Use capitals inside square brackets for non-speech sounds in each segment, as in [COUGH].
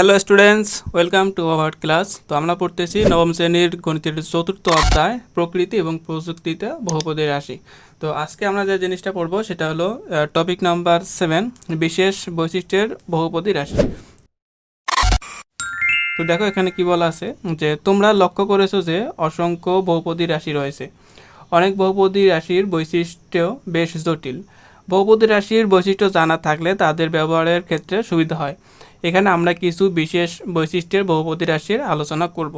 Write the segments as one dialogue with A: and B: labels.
A: Hello students welcome to our class তো আমরা পড়তেছি নবম শ্রেণির গণিতের চতুর্থ অধ্যায়, প্রকৃতি এবং প্রযুক্তিতে বহুপদী রাশি। তো আজকে আমরা যে জিনিসটা পড়ব সেটা হলো টপিক নাম্বার সেভেন বিশেষ বৈশিষ্ট্যের বহুপদী রাশি। তো দেখো এখানে কি বলা আছে, যে তোমরা লক্ষ্য করেছ যে অসংখ্য বহুপদী রাশি রয়েছে। অনেক বহুপদী রাশির বৈশিষ্ট্য বেশ জটিল। বহুপদী রাশির বৈশিষ্ট্য জানা থাকলে তাদের ব্যবহারের ক্ষেত্রে সুবিধা হয়। এখানে আমরা কিছু বিশেষ বৈশিষ্ট্যের বহুপদী রাশির আলোচনা করব।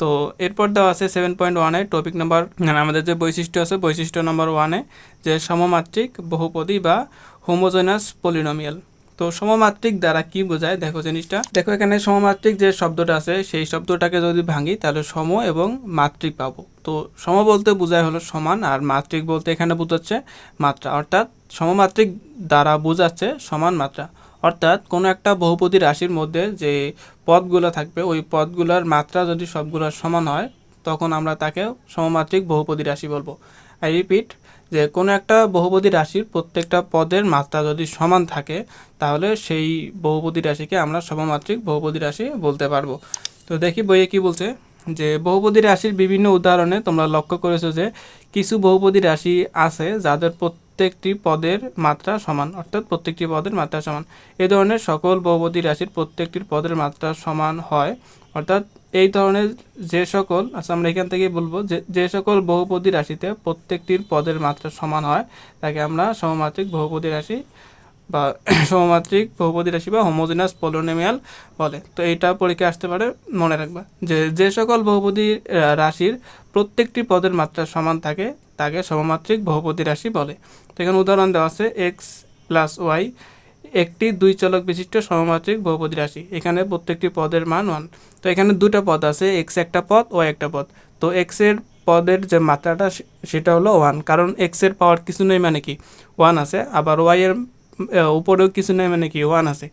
A: তো এরপর দেওয়া আছে সেভেন পয়েন্ট ওয়ানে টপিক নাম্বার আমাদের যে বৈশিষ্ট্য আছে, বৈশিষ্ট্য নাম্বার ওয়ানে যে সমমাত্রিক বহুপদী বা হোমোজেনাস পলিনোমিয়াল তো সমমাত্রিক দ্বারা কি বোঝায়? দেখো জিনিসটা। দেখো এখানে সমমাত্রিক যে শব্দটা আছে, সেই শব্দটাকে যদি ভাঙি, তাহলে সম এবং মাত্রিক পাবো। তো সম বলতে বোঝায় হলো সমান, আর মাত্রিক বলতে এখানে বোঝাচ্ছে মাত্রা। অর্থাৎ সমমাত্রিক দ্বারা বোঝাচ্ছে সমান মাত্রা। অর্থাৎ কোনো একটা বহুপদী রাশির মধ্যে যে পদগুলো থাকবে, ওই পদগুলোর মাত্রা যদি সবগুলো সমান হয়, তখন আমরা তাকে সমমাত্রিক বহুপদী রাশি বলব। আই রিপিট যে কোনো একটা বহুপদী রাশির প্রত্যেকটা পদের মাত্রা যদি সমান থাকে, তাহলে সেই বহুপদী রাশিকে আমরা সমমাত্রিক বহুপদী রাশি বলতে পারব। তো দেখি বইয়ে কি বলছে, যে বহুপদী রাশির বিভিন্ন উদাহরণে তোমরা লক্ষ্য করেছ যে কিছু বহুপদী রাশি আছে যাদের প্রত্যেকটি পদের মাত্রা সমান, অর্থাৎ প্রত্যেকটি পদের মাত্রা সমান। এ ধরনের সকল বহুপদী রাশির প্রত্যেকটির পদের মাত্রা সমান হয়, অর্থাৎ এই ধরনের যে সকল আচ্ছা আমরা এখান থেকে বলব যে যে সকল বহুপদী রাশিতে প্রত্যেকটির পদের মাত্রা সমান হয়, তাকে আমরা সমমাত্রিক বহুপদী রাশি বা [CLEARS THROAT] সমমাত্রিক বহুপদী রাশি বা হোমোজিনাস পলিনোমিয়াল বলে। তো এটা পরীক্ষা আসতে পারে, মনে রাখবা যে যে সকল বহুপদী রাশির প্রত্যেকটি পদের মাত্রা সমান থাকে, তাকে সমমাত্রিক বহুপদী রাশি বলে। তো এখানে উদাহরণ দেওয়া আছে এক্স প্লাস ওয়াই একটি দুই চলক বিশিষ্ট সমমাত্রিক বহুপদী রাশি। এখানে প্রত্যেকটি পদের মান ওয়ান তো এখানে দুটো পদ আছে এক্স একটা পদ ওয়াই একটা পদ। তো এক্সের পদের যে মাত্রাটা সেটা হলো ওয়ান কারণ এক্সের পাওয়ার কিছু নেই মানে কি? ওয়ান আছে, আবার ওয়াইয়ের উপরেও কিছু নেই মানে কি ওয়ান আছে।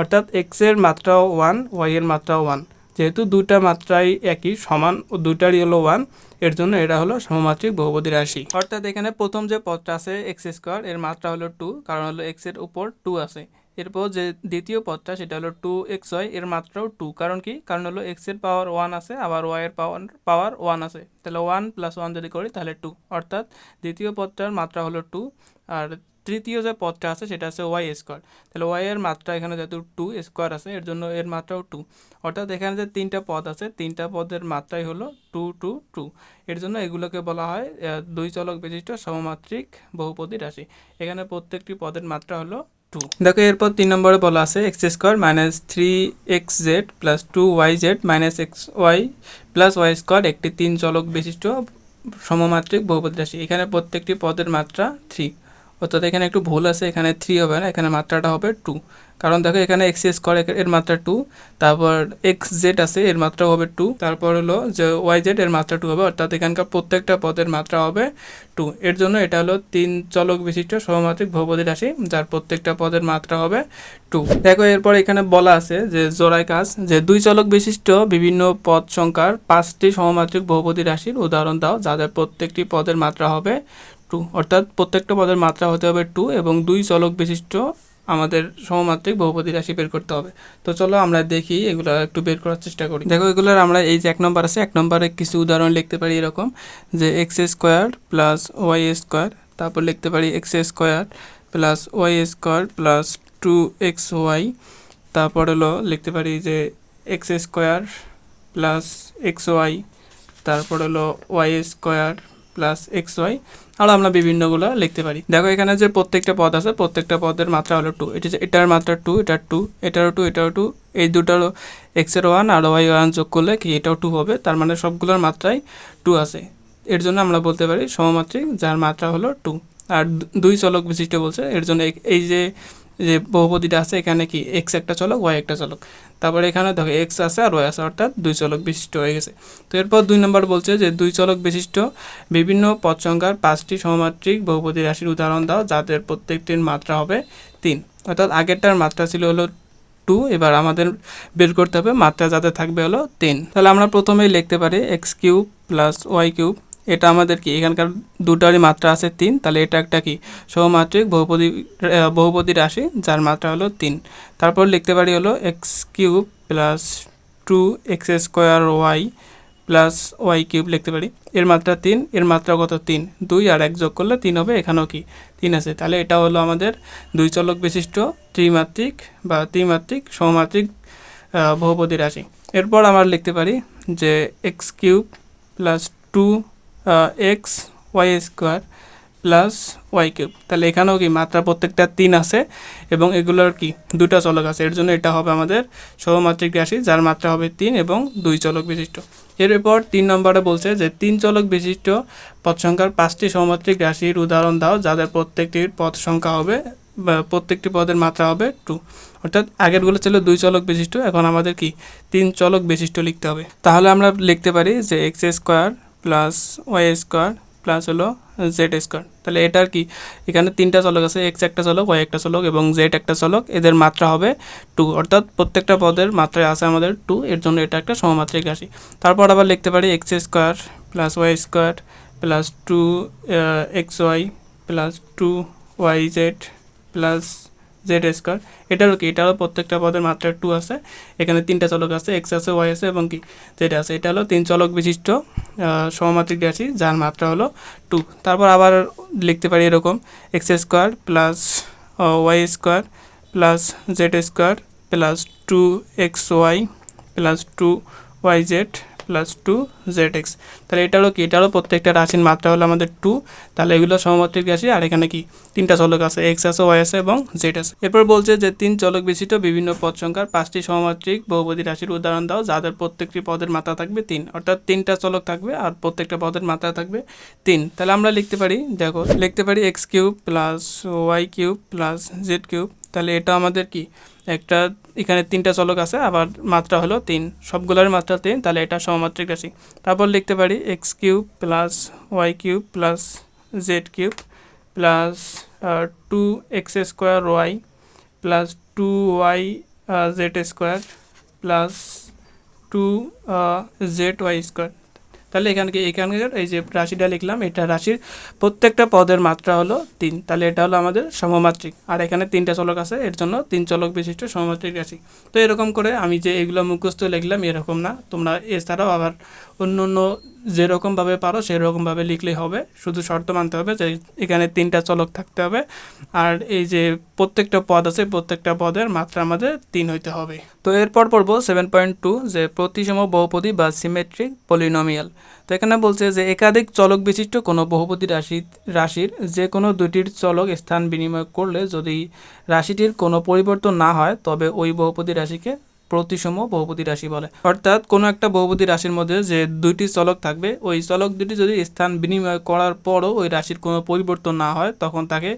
A: অর্থাৎ এক্সের মাত্রাও ওয়ান ওয়াইয়ের মাত্রাও ওয়ান যেহেতু দুটা মাত্রাই একই, সমান ও দুটারই হলো ওয়ানের জন্য এটা হলো সমমাত্রিক বহুপদী রাশি। অর্থাৎ এখানে প্রথম যে পদটা আছে এক্স স্কোয়ার এর মাত্রা হলো টু কারণ হলো এক্সের উপর টু আছে। এরপর যে দ্বিতীয় পদটা, সেটা হলো টু এক্স ওয়াই এর মাত্রাও টু কারণ কি? কারণ হলো এক্সের পাওয়ার ওয়ান আছে, আবার ওয়াই এর পাওয়ার পাওয়ার ওয়ান আছে। তাহলে ওয়ান প্লাস ওয়ান যদি করি, তাহলে টু অর্থাৎ দ্বিতীয় পদটার মাত্রা হলো টু আর তৃতীয় যে পদটা আছে, সেটা আছে ওয়াই স্কোয়ার তাহলে ওয়াই এর মাত্রা এখানে যেহেতু টু স্কোয়ার আছে, এর জন্য এর মাত্রাও টু অর্থাৎ এখানে যে তিনটা পদ আছে, তিনটা পদের মাত্রাই হলো টু টু টু এর জন্য এগুলোকে বলা হয় দুই চলক বিশিষ্ট সমমাত্রিক বহুপদী রাশি। এখানে প্রত্যেকটি পদের মাত্রা হলো টু দেখো, এরপর তিন নম্বরে বলা আছে x square minus three x z plus two y z minus x y plus y square একটি তিন চলক বিশিষ্ট সমমাত্রিক বহুপদী রাশি। এখানে প্রত্যেকটি পদের মাত্রা থ্রি অর্থাৎ এখানে একটু ভুল আছে, এখানে থ্রি হবে না, এখানে মাত্রাটা হবে টু কারণ দেখো এখানে এক্স স্কোয়ার এর মাত্রা টু তারপর এক্স জেড আছে, এর মাত্রা হবে টু তারপর হলো যে ওয়াই জেড এর মাত্রা টু হবে, অর্থাৎ এখানকার প্রত্যেকটা পদের মাত্রা হবে টু এর জন্য এটা হলো তিন চলক বিশিষ্ট সমমাত্রিক বহুপদী রাশি, যার প্রত্যেকটা পদের মাত্রা হবে টু দেখো এরপর এখানে বলা আছে যে জোড়াই কাজ, যে দুই চলক বিশিষ্ট বিভিন্ন পদ সংখ্যার পাঁচটি সমমাত্রিক বহুপদী রাশির উদাহরণ দাও, যাদের প্রত্যেকটি পদের মাত্রা হবে টু, অর্থাৎ প্রত্যেকটা পদের মাত্রা হতে হবে টু এবং দুই চলক বিশিষ্ট আমাদের সমমাত্রিক বহুপদী রাশি বের করতে হবে। তো চলো আমরা দেখি, এগুলো একটু বের করার চেষ্টা করি। দেখো, এগুলোর আমরা এই যে এক নম্বর আছে, এক নম্বরে কিছু উদাহরণ লিখতে পারি এরকম, যে x square plus y square, তারপর লিখতে পারি x square plus y square plus two x y, তারপর হলো লিখতে পারি যে x square plus x y, তারপর হলো y square plus x y আরও আমরা বিভিন্নগুলো লিখতে পারি। দেখো এখানে যে প্রত্যেকটা পদ আছে, প্রত্যেকটা পদের মাত্রা হলো টু এটা এটার মাত্রা টু এটার টু এটারও টু এটারও টু এই দুটারও এক্সের ওয়ান আর ওয়াই ওয়ান যোগ করলে কি এটাও টু হবে? তার মানে সবগুলোর মাত্রাই টু আছে। এর জন্য আমরা বলতে পারি সমমাত্রিক, যার মাত্রা হলো টু আর দুই চলক বিশিষ্ট বলছে, এর জন্য এই যে যে বহুপদীটা আছে, এখানে কি এক্স একটা চলক ওয়াই একটা চলক। তারপরে এখানে দেখো এক্স আছে আর ওয়াই আছে, অর্থাৎ দুই চলক বিশিষ্ট হয়ে গেছে। তো এরপর দুই নম্বর বলছে যে দুই চলক বিশিষ্ট বিভিন্ন পদ সংখ্যার পাঁচটি সমমাত্রিক বহুপদী রাশির উদাহরণ দাও, যাদের প্রত্যেকটির মাত্রা হবে তিন। অর্থাৎ আগেরটার মাত্রা ছিল হলো টু এবার আমাদের বের করতে হবে মাত্রা যাতে থাকবে হলো তিন। তাহলে আমরা প্রথমেই লিখতে পারি x cube plus y cube এটা আমাদের কি? এখানকার দুটারই মাত্রা আছে তিন। তাহলে এটা একটা কি? সহমাত্রিক বহুপদী বহুপদী রাশি যার মাত্রা হলো তিন। তারপর লিখতে পারি হলো x cube plus two x square y plus y cube লিখতে পারি। এর মাত্রা তিন এর মাত্রা কত? তিন। দুই আর এক যোগ করলে তিন হবে এখানেও কি? তিন আছে। তাহলে এটা হলো আমাদের দুই চলক বিশিষ্ট ত্রিমাত্রিক বা ত্রিমাত্রিক সমমাত্রিক আহ, বহুপদী রাশি। এরপর আমরা লিখতে পারি যে x cube plus two x y square plus y cube তাহলে এখানেও কি মাত্রা প্রত্যেকটা তিন আছে এবং এগুলোর কি? দুটা চলক আছে। এর জন্য এটা হবে আমাদের সহমাত্রিক রাশি, যার মাত্রা হবে তিন এবং দুই চলক বিশিষ্ট। এরপর তিন নম্বরে বলছে যে তিন চলক বিশিষ্ট পদ সংখ্যার পাঁচটি সহমাত্রিক রাশির উদাহরণ দাও, যাদের প্রত্যেকটির পদ সংখ্যা হবে, বা প্রত্যেকটি পদের মাত্রা হবে টু অর্থাৎ আগেরগুলো ছিল দুই চলক বিশিষ্ট, এখন আমাদের কি? তিন চলক বিশিষ্ট লিখতে হবে। তাহলে আমরা লিখতে পারি যে x square plus y square plus হলো জেড স্কোয়ার তাহলে এটার কি? এখানে তিনটা চলক আছে এক্স একটা চলক ওয়াই একটা চলক এবং জেড একটা চলক। এদের মাত্রা হবে টু অর্থাৎ প্রত্যেকটা পদের মাত্রায় আছে আমাদের টু এর জন্য এটা একটা সমমাত্রিক রাশি। তারপর আবার লিখতে পারি x square plus y square plus two x y plus two y z plus z square এটারও কি? এটারও প্রত্যেকটা পদের মাত্রা টু আছে। এখানে তিনটা চলক আছে এক্স আছে ওয়াই আছে এবং কি? জেড আছে। এটা হলো তিন চলক বিশিষ্ট সমমাত্রিক রাশি, যার মাত্রা হলো টু তারপর আবার লিখতে পারি এরকম x square plus y square plus z square plus two x y plus two y z plus two z x তাহলে এটা হলো কি? এটা হলো প্রত্যেকটা রাশির মাত্রা হলো আমাদের টু তাহলে এগুলো সমমাত্রিক রাশি, আর এখানে কি? তিনটা চলক আছে এক্স আছে ওয়াই আছে এবং জেড আছে। এরপর বলছে যে তিন চলক বিশিষ্ট বিভিন্ন পদ সংখ্যার পাঁচটি সমমাত্রিক বহুপদী রাশির উদাহরণ দাও, যাদের প্রত্যেকটি পদের মাত্রা থাকবে তিন। অর্থাৎ তিনটা চলক থাকবে আর প্রত্যেকটা পদের মাত্রা থাকবে তিন। তাহলে আমরা লিখতে পারি, দেখো, লিখতে পারি x cube plus y cube plus z cube তাহলে এটা আমাদের কি? একটা এখানে তিনটা চলক আছে, আবার মাত্রা হলো তিন। সবগুলোর মাত্রা তিন, তাহলে এটা সমমাত্রিক রাশি। তারপর লিখতে পারি x cube plus y cube plus z cube plus two x square y plus two y z square plus two z y square. তাহলে এখানকে এখানকার এই যে রাশিটা লিখলাম, এটা রাশির প্রত্যেকটা পদের মাত্রা হলো তিন। তাহলে এটা হলো আমাদের সমমাত্রিক। আর এখানে তিনটা চলক আছে, এর জন্য তিন চলক বিশিষ্ট সমমাত্রিক রাশি। তো এরকম করে আমি যে এগুলো মুখস্থ লিখলাম, এরকম না। তোমরা এছাড়াও আবার অন্য অন্য যেরকমভাবে পারো, সেরকমভাবে লিখলেই হবে। শুধু শর্ত মানতে হবে যে এখানে তিনটা চলক থাকতে হবে। আর এই যে প্রত্যেকটা পদ আছে, প্রত্যেকটা পদের মাত্রা আমাদের তিন হইতে হবে। তো এরপর পড়ব সেভেন পয়েন্ট টু যে প্রতিসম বহুপদী বা সিমেট্রিক পলিনোমিয়াল তো এখানে বলছে যে একাধিক চলক বিশিষ্ট কোনো বহুপদী রাশি, রাশির যে কোনো দুটির চলক স্থান বিনিময় করলে যদি রাশিটির কোনো পরিবর্তন না হয়, তবে ওই বহুপদী রাশিকে প্রতিসম বহুপতি রাশি বলে। অর্থাৎ কোনো একটা বহুপতি রাশির মধ্যে যে দুইটি চলক থাকবে, ওই চলক দুটি যদি স্থান বিনিময় করার পরও ওই রাশির কোনো পরিবর্তন না হয়, তখন তাকে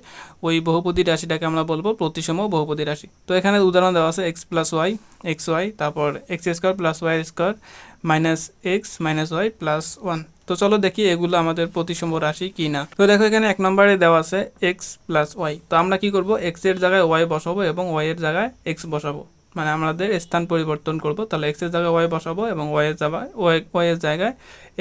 A: ওই বহুপতি রাশিটাকে আমরা বলব প্রতিসম বহুপতি রাশি। তো এখানে উদাহরণ দেওয়া আছে x plus y x y তারপর x square plus y square minus x minus y plus one তো চলো দেখি এগুলো আমাদের প্রতিসম রাশি কি না তো দেখো এখানে এক নম্বরে দেওয়া আছে এক্স প্লাস ওয়াই তো আমরা কি করব? এক্সের জায়গায় ওয়াই বসাবো এবং ওয়াই এর জায়গায় এক্স বসাবো। মানে আমাদের স্থান পরিবর্তন করব। তাহলে এক্সের জায়গায় ওয়াই বসাবো এবং ওয়াই এর জায়গায় ওয়াই ওয়াইয়ের জায়গায়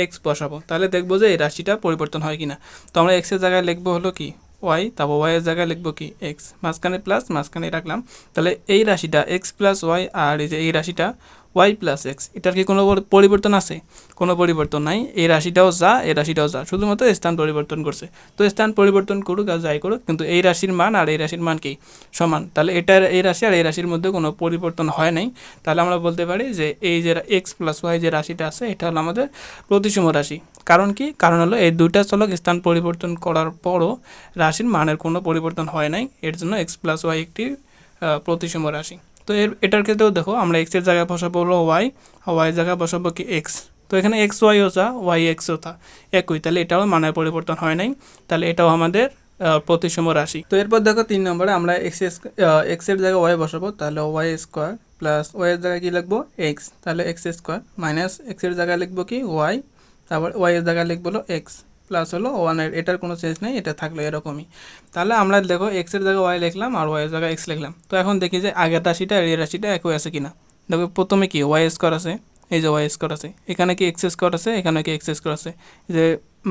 A: এক্স বসাবো। তাহলে দেখব যে এই রাশিটা পরিবর্তন হয় কিনা। তো আমরা এক্সের জায়গায় লিখব হলো কি? ওয়াই তারপর ওয়াই এর জায়গায় লিখব কি এক্স মাঝখানে প্লাস মাঝখানে রাখলাম। তাহলে এই রাশিটা এক্স প্লাস ওয়াই আর এই যে এই রাশিটা ওয়াই প্লাস এক্স এটার কি কোনো পরি- পরিবর্তন আছে? কোনো পরিবর্তন নাই। এই রাশিটাও যা, এই রাশিটাও যা। শুধুমাত্র স্থান পরিবর্তন করছে। তো স্থান পরিবর্তন করুক আর যাই করুক, কিন্তু এই রাশির মান আর এই রাশির মান কি? সমান। তাহলে এটার এই রাশি আর এই রাশির মধ্যে কোনো পরিবর্তন হয় নাই। তাহলে আমরা বলতে পারি যে এই যে এক্স প্লাস ওয়াই যে রাশিটা আছে, এটা হলো আমাদের প্রতিসম রাশি। কারণ কি? কারণ হলো এই দুইটা চলক স্থান পরিবর্তন করার পরও রাশির মানের কোনো পরিবর্তন হয় নাই। এর জন্য এক্স প্লাস ওয়াই একটি প্রতিসম রাশি। তো এর, এটার ক্ষেত্রেও দেখো, আমরা এক্সের জায়গায় বসাবো হলো ওয়াই ওয়াই জায়গায় বসাবো কি এক্স তো এখানে এক্স ওয়াইও যা ওয়াই এক্সও তা। একই, তাহলে এটাও মানের পরিবর্তন হয় নাই। তাহলে এটাও আমাদের প্রতিসম রাশি। তো এরপর দেখো তিন নম্বরে আমরা এক্স এক্সের জায়গায় ওয়াই বসাবো, তাহলে ওয়াই স্কোয়ার প্লাস ওয়াই এর জায়গায় কি লিখব? এক্স তাহলে এক্স স্কোয়ার মাইনাস এক্সের জায়গায় লিখব কি? ওয়াই তারপর ওয়াইয়ের জায়গায় লিখব হলো এক্স প্লাস হলো ওয়ানের এটার কোনো চেঞ্জ নেই, এটা থাকল এরকমই। তাহলে আমরা দেখো এক্সের জায়গায় ওয়াই লিখলাম আর ওয়াইয়ের জায়গায় এক্স লিখলাম। তো এখন দেখি যে আগের রাশিটা এর রাশিটা একই আছে কিনা। দেখো প্রথমে কি ওয়াই স্কোয়ার আছে, এই যে ওয়াই স্কোয়ার আছে, এখানে কি এক্স স্কোয়ার আছে, এখানে কি এক্স স্কোয়ার আছে। যে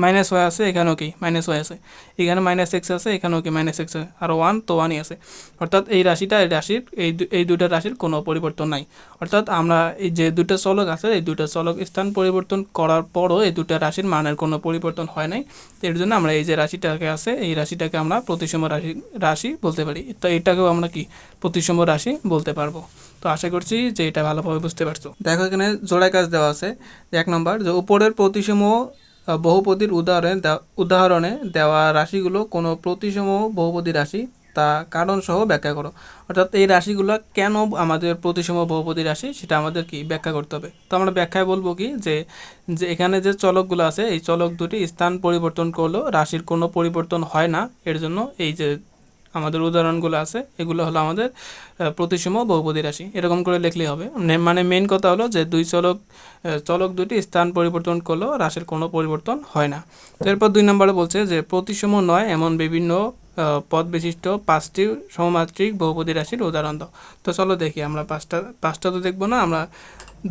A: মাইনাস ওয়াই আছে, এখানেও কি? মাইনাস ওয়াই আছে। এখানে মাইনাস এক্স আছে, এখানেও কি মাইনাস এক্স আছে? আর ওয়ান তো ওয়ানই আছে। অর্থাৎ এই রাশিটা, এই রাশির, এই এই দুইটা রাশির কোনো পরিবর্তন নাই। অর্থাৎ আমরা এই যে দুটো চলক আছে, এই দুটো চলক স্থান পরিবর্তন করার পরও এই দুটো রাশির মানের কোনো পরিবর্তন হয় নাই। এর জন্য আমরা এই যে রাশিটাকে আছে, এই রাশিটাকে আমরা প্রতিসম রাশি রাশি বলতে পারি। তো এটাকেও আমরা কি? প্রতিসম রাশি বলতে পারব। তো আশা করছি যে এটা ভালোভাবে বুঝতে পারছ। দেখো এখানে জোড়ায় কাজ দেওয়া আছে। এক নম্বর যে উপরের প্রতিসম বহুপদীর উদাহরণে উদাহরণে দেওয়া রাশিগুলো কোনো প্রতিসম বহুপদী রাশি, তা কারণ সহ ব্যাখ্যা করো। অর্থাৎ এই রাশিগুলো কেন আমাদের প্রতিসম বহুপদী রাশি, সেটা আমাদের কি ব্যাখ্যা করতে হবে? তো আমরা ব্যাখ্যায় বলব কি যে যে এখানে যে চলকগুলো আছে, এই চলক দুটি স্থান পরিবর্তন করলেও রাশির কোনো পরিবর্তন হয় না। এর জন্য এই যে আমাদের উদাহরণগুলো আছে, এগুলো হলো আমাদের প্রতিসম বহুপদী রাশি। এরকম করে লিখলেই হবে। মানে মেন কথা হলো যে দুই চলক চলক দুটি স্থান পরিবর্তন করলেও রাশির কোনো পরিবর্তন হয় না। তো এরপর দুই নম্বরে বলছে যে প্রতিসম নয় এমন বিভিন্ন পদ বিশিষ্ট পাঁচটি সমমাত্রিক বহুপদী রাশির উদাহরণ তো চলো দেখি আমরা পাঁচটা পাঁচটা তো দেখব না, আমরা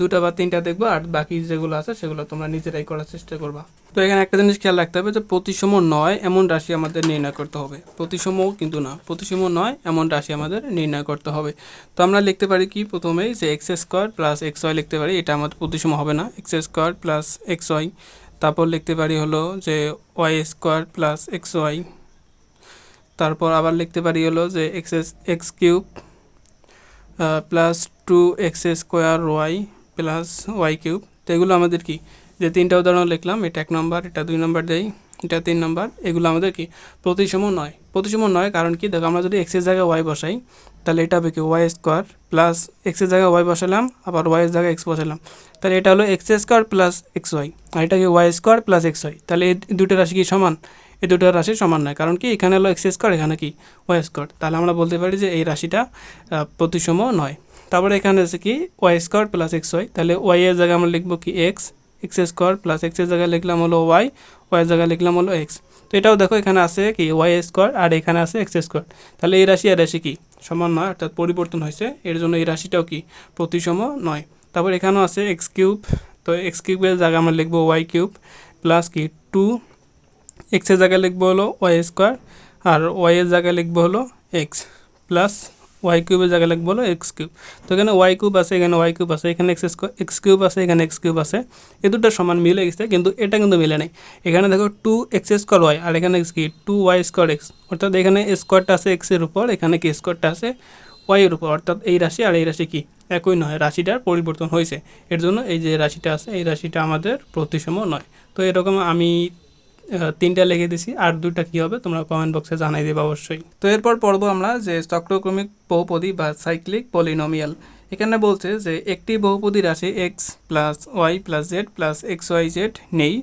A: দুটা বা তিনটা দেখব আর বাকি যেগুলো আছে সেগুলো তোমরা নিজেরাই করার চেষ্টা করবা। তো এখানে একটা জিনিস খেয়াল রাখতে হবে যে প্রতিসম নয় এমন রাশি আমাদের নির্ণয় করতে হবে। প্রতিসম কিন্তু না, প্রতিসম নয় এমন রাশি আমাদের নির্ণয় করতে হবে। তো আমরা লিখতে পারি কি? প্রথমেই যে x square plus x y লিখতে পারি, এটা আমাদের প্রতিসম হবে না। X square plus x y তারপর লিখতে পারি হলো যে y square plus x y তারপর আবার লিখতে পারি হলো যে x x cube plus two x square y plus y cube. তো এগুলো আমাদের কি? যে তিনটা উদাহরণ লিখলাম, এটা এক নম্বর, এটা দুই নম্বর দেই, এটা তিন নম্বর, এগুলো আমাদের কি? প্রতিসম নয়। প্রতিসম নয় কারণ কি? দেখো আমরা যদি এক্সের জায়গায় ওয়াই বসাই, তাহলে এটা হবে কি? ওয়াই স্কোয়ার প্লাস এক্সের জায়গায় ওয়াই বসালাম, আবার ওয়াই এর জায়গায় এক্স বসালাম। তাহলে এটা হলো x square plus x y আর এটা কি? Y square plus x y তাহলে এই দুটো রাশি কি সমান? এই দুটো রাশি সমান নয়। কারণ কি? এখানে হলো এক্স স্কোয়ার এখানে কি? ওয়াই স্কোয়ার তাহলে আমরা বলতে পারি যে এই রাশিটা প্রতিসম নয়। তারপরে এখানে আছে কি y square plus x y তাহলে ওয়াই এর জায়গায় আমরা লিখব কি এক্স এক্স স্কোয়ার প্লাস এক্সের জায়গায় লিখলাম হলো ওয়াই ওয়াই এর জায়গায় লিখলাম হলো এক্স তো এটাও দেখো, এখানে আছে কি ওয়াই স্কোয়ার আর এখানে আছে এক্স স্কোয়ার তাহলে এই রাশি আর রাশি কি? সমান নয়, অর্থাৎ পরিবর্তন হয়েছে। এর জন্য এই রাশিটাও কি? প্রতিসম নয়। তারপর এখানেও আছে এক্স কিউব তো এক্স কিউবের জায়গায় আমরা লিখব ওয়াই কিউব প্লাস কি টু এক্সের জায়গায় লিখব হলো ওয়াই স্কোয়ার আর ওয়াই এর জায়গায় লিখব হলো এক্স প্লাস ওয়াই কিউবের জায়গায় লিখব হলো এক্স কিউব তো এখানে ওয়াই কিউব আছে, এখানে ওয়াই কিউব আছে, এখানে এক্স এক্স কিউব আছে, এখানে এক্স কিউব আছে। এই দুটো সমান মিলে গেছে, কিন্তু এটা কিন্তু মিলে নেই। এখানে দেখো টু এক্স স্কোয়ার ওয়াই আর এখানে এক্স কি? টু ওয়াই স্কোয়ার এক্স অর্থাৎ এখানে স্কোয়ারটা আছে এক্সের উপর, এখানে কি স্কোয়ারটা আছে ওয়াইয়ের উপর। অর্থাৎ এই রাশি আর এই রাশি কি? একই নয়, রাশিটার পরিবর্তন হয়েছে। এর জন্য এই যে রাশিটা আছে, এই রাশিটা আমাদের প্রতিসম নয়। তো এরকম আমি তিনটা লিখে দিছি, আর দুইটা কি হবে তোমরা কমেন্ট বক্সে জানাই দেবে অবশ্যই। তো এরপর পড়ব আমরা যে চক্রক্রমিক বহুপদী বা সাইক্লিক পলিনোমিয়াল এখানে বলছে যে একটি বহুপদী রাশি X plus Y plus Z plus X Y Z নেই।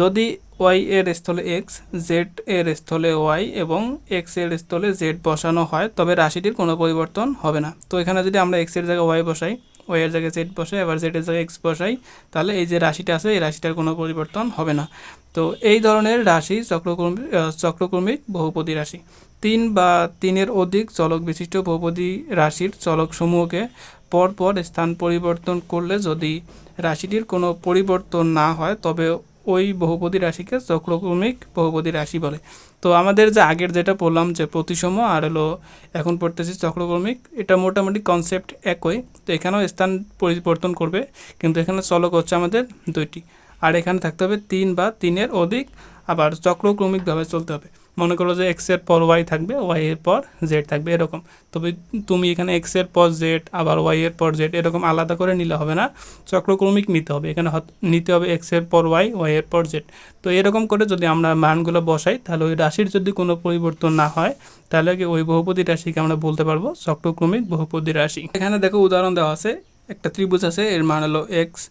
A: যদি ওয়াই এর স্থলে এক্স জেড এর স্থলে ওয়াই এবং এক্সের স্থলে জেড বসানো হয়, তবে রাশিটির কোনো পরিবর্তন হবে না। তো এখানে যদি আমরা এক্সের জায়গায় ওয়াই বসাই ওয়াই এর জায়গায় জেড বসাই, আবার জেডের জায়গায় এক্স বসাই, তাহলে এই যে রাশিটা আছে, এই রাশিটার কোনো পরিবর্তন হবে না। তো এই ধরনের রাশি চক্রকর্মিক চক্রক্রমিক বহুপদী রাশি। তিন বা তিনের অধিক চলক বিশিষ্ট বহুপদী রাশির চলক সমূহকে পরপর স্থান পরিবর্তন করলে যদি রাশিটির কোনো পরিবর্তন না হয়, তবে ওই বহুপদী রাশিকে চক্রক্রমিক বহুপদী রাশি বলে। তো আমাদের যে আগের যেটা বললাম যে প্রতিসম আর হলো এখন পড়তেছি চক্রক্রমিক, এটা মোটামুটি কনসেপ্ট একই। তো এখানেও স্থান পরিবর্তন করবে, কিন্তু এখানে চলক হচ্ছে আমাদের দুইটি। আর এখানে থাকতে হবে তিন বা তিনের অধিক, আবার চক্রক্রমিকভাবে চলতে হবে। মনে করো যে এক্সের পর ওয়াই থাকবে ওয়াই এর পর জেড থাকবে, এরকম। তবে তুমি এখানে এক্সের পর জেড আবার ওয়াই এর পর জেড এরকম আলাদা করে নিলে হবে না। চক্রক্রমিক নিতে হবে। এখানে নিতে হবে এক্সের পর ওয়াই ওয়াই এর পর জেড তো এরকম করে যদি আমরা মানগুলো বসাই, তাহলে ওই রাশির যদি কোনো পরিবর্তন না হয়, তাহলে কি ওই বহুপদী রাশিকে আমরা বলতে পারব? চক্রক্রমিক বহুপদী রাশি। এখানে দেখো উদাহরণ দেওয়া আছে। একটা ত্রিভুজ আছে, এর মান হলো এক্স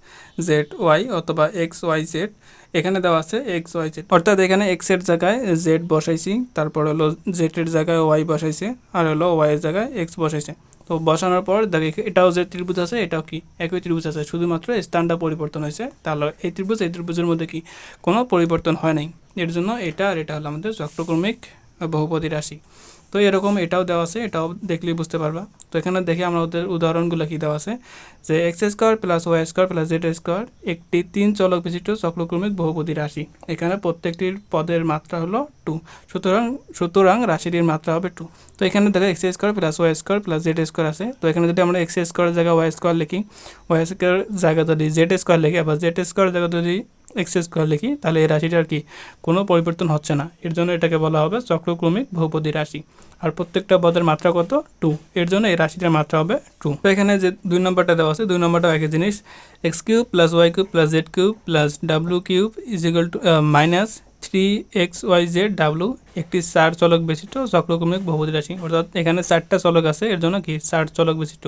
A: জেড ওয়াই অথবা এক্স ওয়াই জেড এখানে দেওয়া আছে এক্স ওয়াই জেড অর্থাৎ এখানে এক্সের জায়গায় জেড বসাইছি, তারপর হলো জেড এর জায়গায় ওয়াই বসাইছে, আর হলো ওয়াই এর জায়গায় এক্স বসাইছে। তো বসানোর পর দেখে, এটাও যে ত্রিভুজ আছে, এটাও কি? একই ত্রিভুজ আছে, শুধুমাত্র স্থানটা পরিবর্তন হয়েছে। তাহলে এই ত্রিভুজ, এই ত্রিভুজের মধ্যে কি কোনো পরিবর্তন হয় নাই? এর জন্য এটা আর এটা হলো আমাদের চক্রক্রমিক বহুপদী রাশি। তো এরকম এটাও দেওয়া আছে, এটাও দেখলেই বুঝতে পারবা। তো এখানে দেখে আমরা ওদের উদাহরণগুলো কী দেওয়া আছে। যে X square plus Y square plus Z square একটি তিন চলক বিশিষ্ট চক্রক্রমিক বহুপদী রাশি। এখানে প্রত্যেকটির পদের মাত্রা হলো টু সুতরাং সুতরাং রাশিটির মাত্রা হবে টু তো এখানে দেখো X square plus Y square plus Z square আছে। তো এখানে যদি আমরা এক্স স্কোয়ার জায়গায় ওয়াই স্কোয়ার লিখি ওয়াই স্কোয়ার জায়গা যদি জেড স্কোয়ার লিখি, আবার জেড স্কোয়ার জায়গা যদি এক্স করে লিখি, তাহলে এই রাশিটার কি কোনো পরিবর্তন হচ্ছে না। এর জন্য এটাকে বলা হবে চক্রক্রমিক বহুপদী রাশি। আর প্রত্যেকটা পদের মাত্রা কত? টু এর জন্য এই রাশিটার মাত্রা হবে টু তো এখানে যে দুই নম্বরটা দেওয়া আছে, দুই নম্বরটাও একই জিনিস। X cube plus Y cube plus Z cube plus W cube is equal to minus three X Y Z W একটি চার চলক বিশিষ্ট চক্রক্রমিক বহুপদী রাশি। অর্থাৎ এখানে চারটা চলক আছে, এর জন্য কি? চার চলক বিশিষ্ট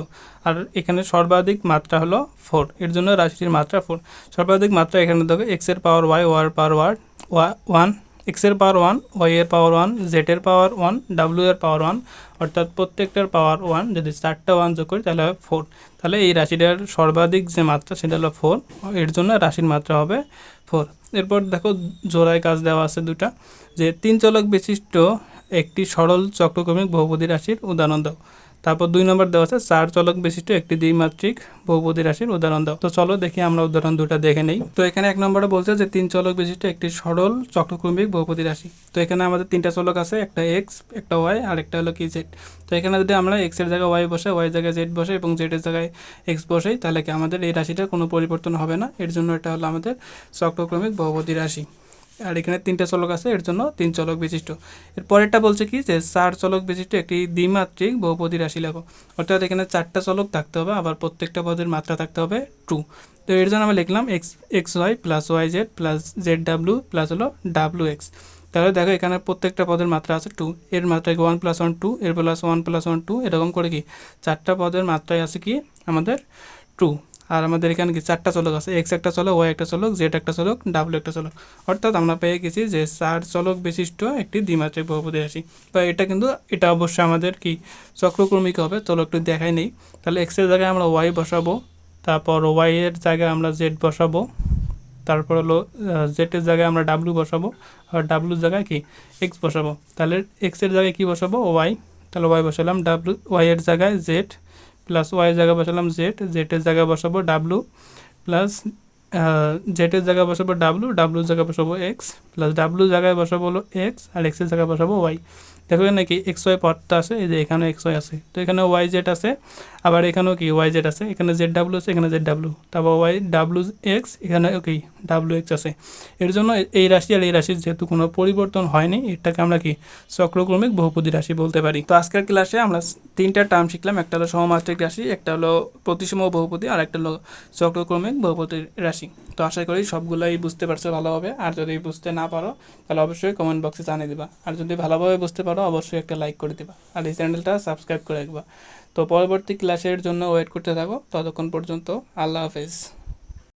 A: আর এখানে সর্বাধিক মাত্রা হলো ফোর এর জন্য রাশিটির মাত্রা ফোর সর্বাধিক মাত্রা এখানে দেখো এক্সের পাওয়ার ওয়াই ওয়ার পাওয়ার ওয়ার ওয়ান এক্সের পাওয়ার ওয়ান ওয়াই এর পাওয়ার ওয়ান জেড এর পাওয়ার ওয়ান ডাব্লিউ এর পাওয়ার ওয়ান অর্থাৎ প্রত্যেকটার পাওয়ার ওয়ান যদি চারটা ওয়ান যোগ করি, তাহলে হবে ফোর তাহলে এই রাশিটার সর্বাধিক যে মাত্রা, সেটা হলো ফোর এর জন্য রাশির মাত্রা হবে ফোর এরপর দেখো জোড়ায় কাজ দেওয়া আছে দুটা, যে তিন চলক বিশিষ্ট একটি সরল চক্রক্রমিক বহুপদী রাশির উদাহরণ দাও। তারপর দুই নম্বর দেওয়া আছে চার চলক বিশিষ্ট একটি দ্বিমাত্রিক বহুপদী রাশির উদাহরণ দাও। তো চলো দেখি আমরা উদাহরণ দুটা দেখে নেই। তো এখানে এক নম্বরে বলছে যে, তিন চলক বিশিষ্ট একটি সরল চক্রক্রমিক বহুপদী রাশি। তো এখানে আমাদের তিনটা চলক আছে, একটা এক্স একটা ওয়াই আর একটা হলো কি জেড তো এখানে যদি আমরা এক্সের জায়গায় ওয়াই বসে ওয়াই জায়গায় জেড বসে এবং জেড এর জায়গায় এক্স বসাই, তাহলে কি আমাদের এই রাশিটার কোনো পরিবর্তন হবে না? এর জন্য এটা হলো আমাদের চক্রক্রমিক বহুপদী রাশি। আর এখানে তিনটা চলক আছে, এর জন্য তিন চলক বিশিষ্ট। এর পরেরটা বলছে কি যে, চার চলক বিশিষ্ট একটি দ্বিমাত্রিক বহুপদী রাশি লেখো। অর্থাৎ এখানে চারটা চলক থাকতে হবে, আবার প্রত্যেকটা পদের মাত্রা থাকতে হবে টু তো এর জন্য আমরা লিখলাম X X Y plus Y Z plus Z W plus হলো ডাব্লু এক্স তাহলে দেখো এখানে প্রত্যেকটা পদের মাত্রা আছে টু এর মাত্রা কি ওয়ান প্লাস ওয়ান টু এর plus one plus one two এরকম করে কি? চারটা পদের মাত্রায় আছে কি? আমাদের টু আর আমাদের এখানে কি চারটা চলক আছে? এক্স একটা চলক ওয়াই একটা চলক জেড একটা চলক ডাব্লু একটা চলক। অর্থাৎ আমরা পেয়ে গেছি যে চার চলক বিশিষ্ট একটি দ্বিমাত্রিক বহুপদী রাশি। তো এটা কিন্তু, এটা অবশ্যই আমাদের কি চক্রক্রমিক হবে, চলো একটু দেখাই নেই। তাহলে এক্সের জায়গায় আমরা ওয়াই বসাবো, তারপর ওয়াই এর জায়গায় আমরা জেড বসাবো, তারপর হলো জেডের জায়গায় আমরা ডাব্লু বসাবো, আর ডাব্লুর জায়গায় কি? এক্স বসাবো। তাহলে এক্সের জায়গায় কি বসাবো? ওয়াই তাহলে ওয়াই বসালাম ডাব্লু ওয়াই এর জায়গায় জেড প্লাস ওয়াই জায়গায় বসালাম জেড জেডের জায়গায় বসাবো ডাব্লু প্লাস জেডের জায়গায় বসাবো ডাব্লু ডাব্লুর জায়গায় বসাবো এক্স প্লাস ডাব্লু জায়গায় বসাবো হলো এক্স আর এক্সের জায়গায় বসাবো ওয়াই দেখবেন নাকি এক্স ওয়াই পথটা আছে এই যে এখানে এক্স ওয়াই আছে। তো এখানে ওয়াই জেড আছে। আবার এখানেও কি ওয়াই জেড আছে, এখানে জেড ডাব্লু আছে, এখানে জেড ডাব্লু তারপর ওয়াই ডাব্লু এক্স এখানে কি ডাব্লু এক্স আছে। এর জন্য এই রাশি আর এই রাশির যেহেতু কোনো পরিবর্তন হয়নি, এটাকে আমরা কি, চক্রক্রমিক বহুপদী রাশি বলতে পারি। তো আজকের ক্লাসে আমরা তিনটা টার্ম শিখলাম, একটা হলো সমমাত্রিক রাশি, একটা হলো প্রতিসম বহুপদী, আর একটা হলো চক্রক্রমিক বহুপদী রাশি। তো আশা করি সবগুলোই বুঝতে পারছ ভালোভাবে, আর যদি বুঝতে না পারো, তাহলে অবশ্যই কমেন্ট বক্সে জানিয়ে দিবা। আর যদি ভালোভাবে বুঝতে পারো, অবশ্যই একটা লাইক করে দিবা। আর এই চ্যানেলটা সাবস্ক্রাইব করে রাখবা। তো পরবর্তী ক্লাসের জন্য ওয়েট করতে থাকো। ততক্ষণ পর্যন্ত আল্লাহ হাফেজ।